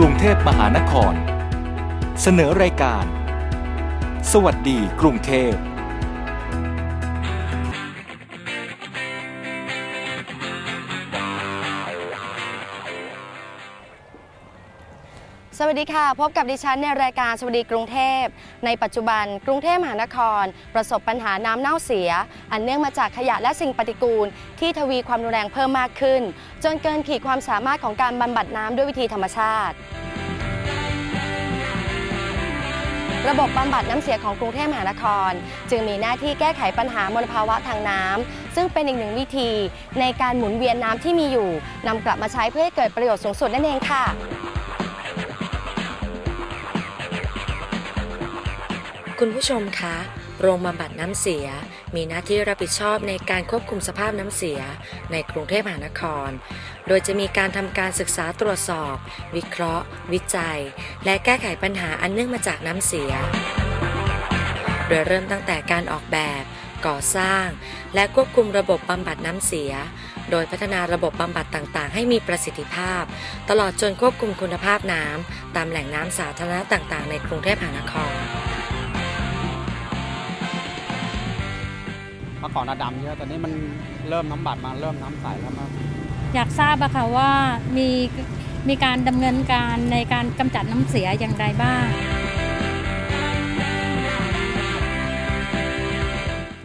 กรุงเทพมหานคร เสนอรายการ สวัสดีกรุงเทพ สวัสดีค่ะ พบกับดิฉันในรายการสวัสดีกรุงเทพ ในปัจจุบันกรุงเทพมหานคร ประสบปัญหาน้ำเน่าเสีย อันเนื่องมาจากขยะและสิ่งปฏิกูล ที่ทวีความรุนแรงเพิ่มมากขึ้น จนเกินขีดความสามารถของการบำบัดน้ำด้วยวิธีธรรมชาติ ระบบบำบัดน้ำเสียของกรุงเทพมหานคร จึงมีหน้าที่แก้ไขปัญหามลภาวะทางน้ำซึ่งเป็นอีกหนึ่งวิธี ในการหมุนเวียนน้ำที่มีอยู่นำกลับมาใช้เพื่อให้เกิดประโยชน์สูงสุดนั่นเองค่ะ คุณผู้ชมคะ โรงบำบัดน้ำเสีย มีหน้าที่รับผิดชอบในการควบคุมสภาพน้ำเสีย ในกรุงเทพมหานคร โดยจะมีการทำการศึกษาตรวจสอบ วิเคราะห์ วิจัย และแก้ไขปัญหาอันเนื่องมาจากน้ำเสีย โดยเริ่มตั้งแต่การออกแบบ ก่อสร้าง และควบคุมระบบบำบัดน้ำเสีย โดยพัฒนาระบบบำบัดต่างๆ ให้มีประสิทธิภาพ ตลอดจนควบคุมคุณภาพน้ำตามแหล่งน้ำสาธารณะต่างๆ ในกรุงเทพมหานคร มื่อก่อนอะดำเยอะตอนนี้มันเริ่มน้ำบัดมาเริ่มน้ำใสแล้วมาอยากทราบอะค่ะว่ามีมีการดำเนินการในการกำจัดน้ำเสียอย่างไรบ้าง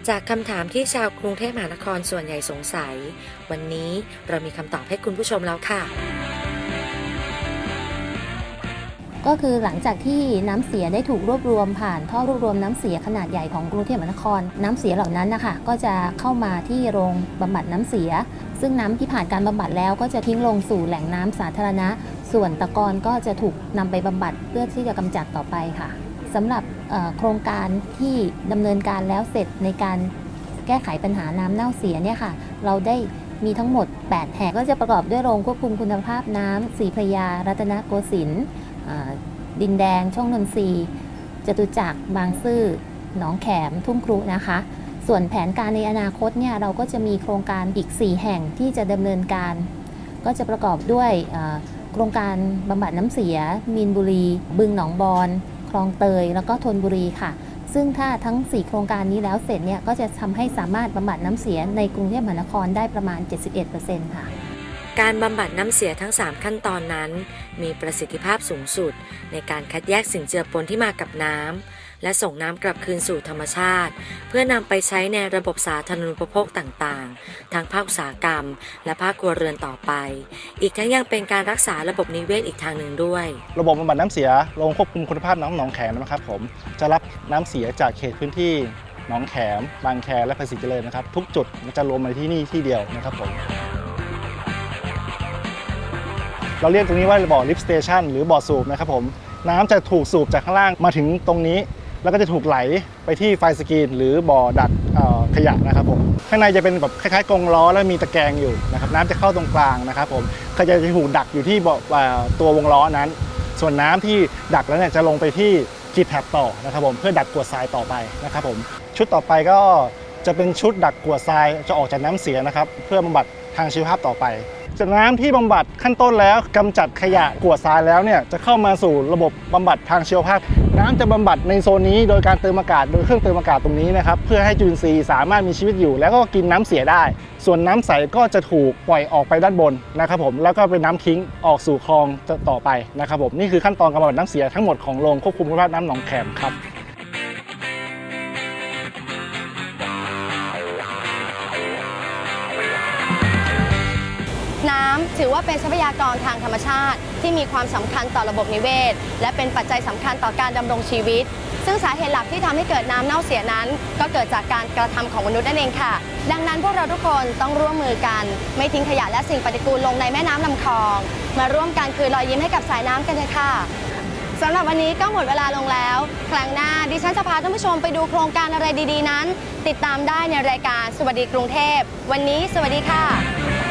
จากคำถามที่ชาวกรุงเทพมหานครส่วนใหญ่สงสัย วันนี้เรามีคำตอบให้คุณผู้ชมแล้วค่ะ ก็คือหลังจากที่น้ำเสียได้ถูกรวบรวมผ่านท่อรวบรวมน้ำเสียขนาดใหญ่ของกรุงเทพมหานคร น้ำเสียเหล่านั้นนะคะก็จะเข้ามาที่โรงบำบัดน้ำเสีย ซึ่งน้ำที่ผ่านการบำบัดแล้วก็จะทิ้งลงสู่แหล่งน้ำสาธารณะ ส่วนตะกอนก็จะถูกนำไปบำบัดเพื่อที่จะกำจัดต่อไปค่ะสำหรับโครงการที่ดำเนินการแล้วเสร็จในการแก้ไขปัญหาน้ำเน่าเสียเนี่ยค่ะ เราได้มีทั้งหมด 8 แห่งก็จะประกอบด้วยโรงควบคุมคุณภาพน้ำสีพระยา รัตนโกสินทร์ ดินแดง ช่องนนทรีย์จตุจักรบางซื่อหนองแขมทุ่งครุนะคะ ส่วนแผนการในอนาคตเนี่ยเราก็จะมีโครงการอีก 4 แห่งที่จะดำเนินการ ก็จะประกอบด้วยโครงการบำบัดน้ำเสีย มีนบุรี บึงหนองบอนคลองเตย แล้วก็ธนบุรีค่ะ ซึ่งถ้าทั้ง 4 โครงการนี้แล้วเสร็จเนี่ยก็จะทำให้สามารถบำบัดน้ำเสียในกรุงเทพมหานครได้ประมาณ 71%ค่ะ การบำบัดน้ำเสียทั้ง 3 ขั้นตอนนั้น มีประสิทธิภาพสูงสุด ในการคัดแยกสิ่งเจือปนที่มากับน้ำ และส่งน้ำกลับคืนสู่ธรรมชาติ เพื่อนำไปใช้ในระบบสาธารณูปโภคต่างๆ ทั้งภาคอุตสาหกรรม และภาคครัวเรือนต่อไป อีกทั้งยังเป็นการรักษาระบบนิเวศอีกทางหนึ่งด้วย ระบบบำบัดน้ำเสียโรงควบคุมคุณภาพน้ำหนองแขมนะครับผมจะรับน้ำเสียจากเขตพื้นที่หนองแขม บางแคและภาษีเจริญนะครับ ทุกจุดจะรวมมาที่นี่ที่เดียวนะครับผม เราเรียกตรงนี้ว่าบ่อลิฟต์สเตชันหรือบ่อสูบนะครับผมน้ำจะถูกสูบจากข้างล่างมาถึงตรงนี้ แล้วก็จะถูกไหลไปที่ไฟสกรีนหรือบ่อดักขยะนะครับผมข้างในจะเป็นแบบคล้ายๆกรงล้อแล้วมีตะแกรงอยู่นะครับน้ำจะเข้าตรงกลางนะครับผมก็จะถูกดักอยู่ที่บ่อตัววงล้อนั้น ส่วนน้ำที่ดักแล้วเนี่ยจะลงไปที่กีแท็บต่อนะครับผมเพื่อดักกวดทรายต่อไปนะครับผมชุดต่อไปก็จะเป็นชุดดักกวดทรายจะออกจากน้ำเสียนะครับ เพื่อบำบัดทางชีวภาพต่อไป จากน้ำที่บำบัดขั้นต้นแล้วกำจัดขยะกวดทรายแล้วเนี่ยจะเข้ามาสู่ระบบบำบัดทางชีวภาพ น้ำจะบำบัดในโซนนี้โดยการเติมอากาศโดยเครื่องเติมอากาศตรงนี้นะครับเพื่อให้จุลินทรีย์สามารถมีชีวิตอยู่ แล้วก็กินน้ำเสียได้ ส่วนน้ำใสก็จะถูกปล่อยออกไปด้านบนนะครับผมแล้วก็เป็นน้ำทิ้งออกสู่คลองต่อไปนะครับผมนี่คือขั้นตอนการบำบัดน้ำเสียทั้งหมดของโรงควบคุมคุณภาพน้ำหนองแขมครับ น้ำถือว่าเป็นทรัพยากรทางธรรมชาติ ที่มีความสำคัญต่อระบบนิเวศ และเป็นปัจจัยสำคัญต่อการดำรงชีวิต ซึ่งสาเหตุหลักที่ทำให้เกิดน้ำเน่าเสียนั้น ก็เกิดจากการกระทำของมนุษย์นั่นเองค่ะ ดังนั้นพวกเราทุกคนต้องร่วมมือกัน ไม่ทิ้งขยะและสิ่งปฏิกูลลงในแม่น้ำลำคลอง มาร่วมกันคืนรอยยิ้มให้กับสายน้ำกันเลยค่ะสำหรับวันนี้ก็หมดเวลาลงแล้ว ครั้งหน้าดิฉันจะพาท่านผู้ชมไปดูโครงการอะไรดีๆนั้น ติดตามได้ในรายการสวัสดีกรุงเทพ วันนี้สวัสดีค่ะ